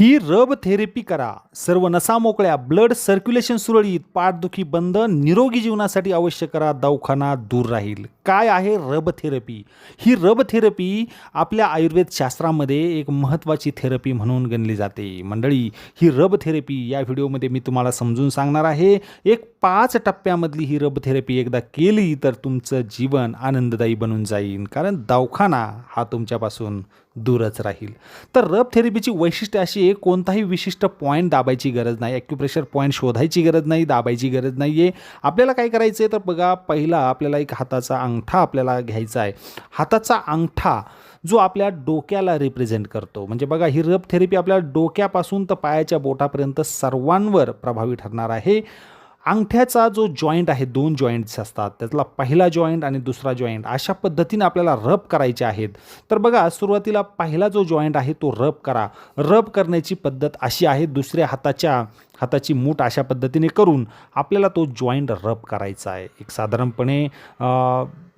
ही रब थेरपी करा. सर्व नसा मोकळ्या ब्लड सर्क्युलेशन सुरळीत पाठदुखी बंद निरोगी जीवनासाठी अवश्य करा दवाखाना दूर राहील. काय आहे रब थेरपी? ही रब थेरपी आपल्या आयुर्वेद शास्त्रामध्ये एक महत्त्वाची थेरपी म्हणून गणली जाते. मंडळी ही रब थेरपी या व्हिडिओमध्ये मी तुम्हाला समजून सांगणार आहे. एक पाच टप्प्यामधली ही रब थेरपी एकदा केली तर तुमचं जीवन आनंददायी बनून जाईल. कारण दवाखाना हा तुमच्यापासून दूरच राहील. तर रब थेरपीची वैशिष्ट्य अशी आहे कोणताही विशिष्ट पॉईंट दाबायची गरज नाही. ॲक्युप्रेशर पॉईंट शोधायची गरज नाही दाबायची गरज नाही आहे आपल्याला काय करायचं आहे तर बघा पहिला आपल्याला एक हाताचा अंगठा आपल्याला घ्यायचा आहे. हाताचा अंगठा जो आपल्या डोक्याला रिप्रेझेंट करतो. म्हणजे बघा ही रब थेरपी आपल्या डोक्यापासून तर पायाच्या बोटापर्यंत सर्वांवर प्रभावी ठरणार आहे. अंगठ्याचा जो जॉईंट आहे दोन जॉईंट्स असतात. त्यातला पहिला जॉईंट आणि दुसरा जॉईंट अशा पद्धतीने आपल्याला रब करायचे आहेत. तर बघा सुरुवातीला पहिला जो जॉईंट आहे तो रब करा. रब करण्याची पद्धत अशी आहे दुसऱ्या हाताच्या हाताची मूठ अशा पद्धतीने करून आपल्याला तो जॉईंट रब करायचा आहे. एक साधारणपणे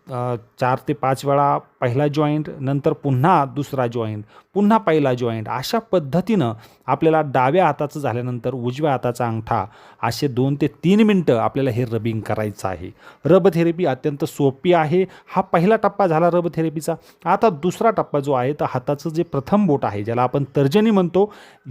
चार ते पाच वेळा पहिला जॉईंट नंतर पुन्हा दुसरा जॉईंट पुन्हा पहिला जॉईंट अशा पद्धतीनं आपल्याला डाव्या हाताचं झाल्यानंतर उजव्या हाताचा अंगठा असे दोन ते तीन मिनटं आपल्याला हे रबिंग करायचं आहे. रब थेरपी अत्यंत सोपी आहे. हा पहिला टप्पा झाला रब थेरपीचा आता दुसरा टप्पा जो आहे तर हाताचं जे प्रथम बोट आहे ज्याला आपण तर्जनी म्हणतो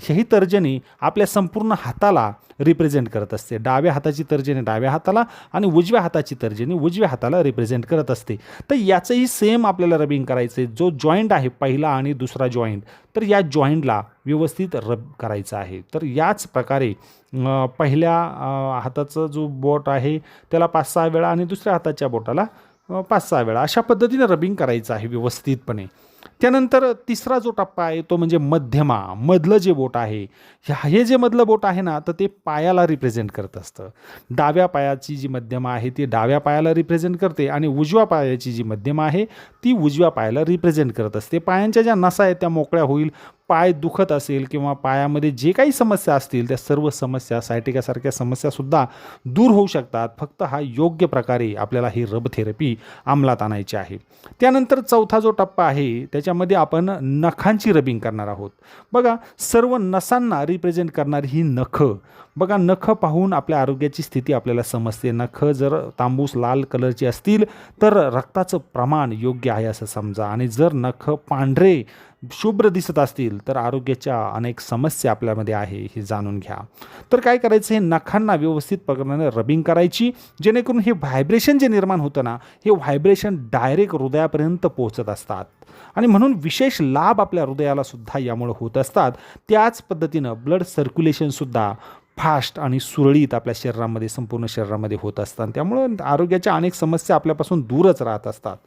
ही तर्जनी आपल्या संपूर्ण हाताला रिप्रेझेंट करत असते. डाव्या हाताची तर्जनी डाव्या हाताला आणि उजव्या हाताची तर्जनी उजव्या हाताला रिप्रेझेंट करत असते. तर याचंही सेम आपल्याला रबिंग करायचं आहे जो जॉईंट आहे पहिला आणि दुसरा जॉईंट तर या जॉईंटला व्यवस्थित रब करायचं आहे. तर याच प्रकारे पहिल्या हाताचा हाताचं जो बोट आहे त्याला पाच सहा वेळा आणि दुसऱ्या हाताच्या बोटाला पाच सहा वेळा अशा पद्धतीने रबिंग करायचं आहे व्यवस्थितपणे. त्यानंतर तिसरा जो टप्पा आहे तो म्हणजे मध्यमा मधलं जे बोट आहे ह्या- हे जे मधलं बोट आहे ना तर ते पायाला रिप्रेझेंट करत असतं. डाव्या पायाची जी मध्यमा आहे ती डाव्या पायाला रिप्रेझेंट करते आणि उजव्या पायाची जी मध्यमा आहे ती उजव्या पायाला रिप्रेझेंट करत असते. पायांच्या ज्या नसा आहेत त्या मोकळ्या होईल पाय दुखत असेल किंवा पायामध्ये जे काही समस्या असतील त्या सर्व समस्या सायटिकासारख्या समस्यासुद्धा दूर होऊ शकतात. फक्त हा योग्य प्रकारे आपल्याला ही रब थेरपी अंमलात आणायची आहे. त्यानंतर चौथा जो टप्पा आहे त्याच्यामध्ये आपण नखांची रबिंग करणार आहोत. बघा सर्व नसांना रिप्रेझेंट करणारी ही नखं. बघा नखं पाहून आपल्या आरोग्याची स्थिती आपल्याला समजते. नखं जर तांबूस लाल कलरची असतील तर रक्ताचं प्रमाण योग्य आहे असं समजा. आणि जर नखं पांढरे शुभ्र दिसत असतील तर आरोग्याच्या अनेक समस्या आपल्यामध्ये आहे हे जाणून घ्या. तर काय करायचं? हे नखांना व्यवस्थित प्रकाराने रबिंग करायची जेणेकरून हे व्हायब्रेशन जे निर्माण होतं ना हे व्हायब्रेशन डायरेक्ट हृदयापर्यंत पोहोचत असतात. आणि म्हणून विशेष लाभ आपल्या हृदयाला सुद्धा यामुळे होत असतात. त्याच पद्धतीनं ब्लड सर्क्युलेशनसुद्धा फास्ट आणि सुरळीत आपल्या शरीरामध्ये संपूर्ण शरीरामध्ये होत असतात. त्यामुळं आरोग्याच्या अनेक समस्या आपल्यापासून दूरच राहत असतात.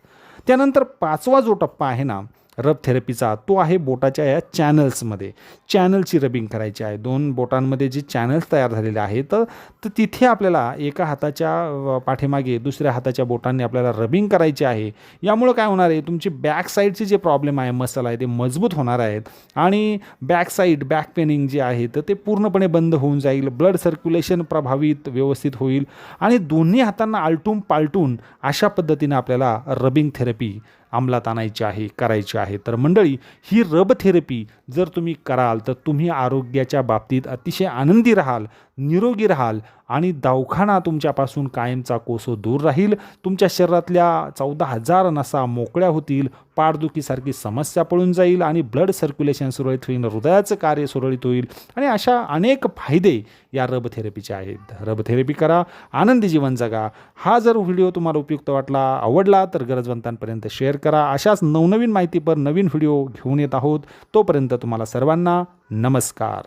त्यानंतर पाचवा जो टप्पा आहे ना रब थेरपीचा तो आहे बोटाच्या या चॅनल्समध्ये. चॅनलची रबिंग करायची आहे. दोन बोटांमध्ये जे चॅनल्स तयार झालेले आहेत तर तर तिथे आपल्याला एका हाताच्या पाठीमागे दुसऱ्या हाताच्या बोटांनी आपल्याला रबिंग करायची आहे. यामुळं काय होणार आहे? तुमची बॅक साईडचे जे प्रॉब्लेम आहे मसल आहे ते मजबूत होणार आहेत आणि बॅक साईड बॅक पेनिंग जे आहे तर ते पूर्णपणे बंद होऊन जाईल. ब्लड सर्क्युलेशन प्रभावित व्यवस्थित होईल आणि दोन्ही हातांना आलटून पालटून अशा पद्धतीनं आपल्याला रबिंग थेरपी अंमलात आणायची आहे करायची आहे. तर मंडळी ही रब थेरपी जर तुम्ही कराल तर तुम्ही आरोग्याच्या बाबतीत अतिशय आनंदी राहाल निरोगी राहाल आणि दवाखाना तुमच्यापासून कायमचा कोसो दूर राहील. तुमच्या शरीरातल्या चौदा हजार नसा मोकळ्या होतील. पाठदुखीसारखी समस्या पळून जाईल आणि ब्लड सर्क्युलेशन सुरळीत होईल हृदयाचं कार्य सुरळीत होईल आणि अशा अनेक फायदे या रब थेरपीचे आहेत. रब थेरपी करा आनंदी जीवन जगा. हा जर व्हिडिओ तुम्हाला उपयुक्त वाटला आवडला तर गरजवंतांपर्यंत शेअर करा. अशाच नवनवीन माहितीपर नवीन व्हिडिओ घेऊन येत आहोत. तोपर्यंत तुम्हाला सर्वांना नमस्कार.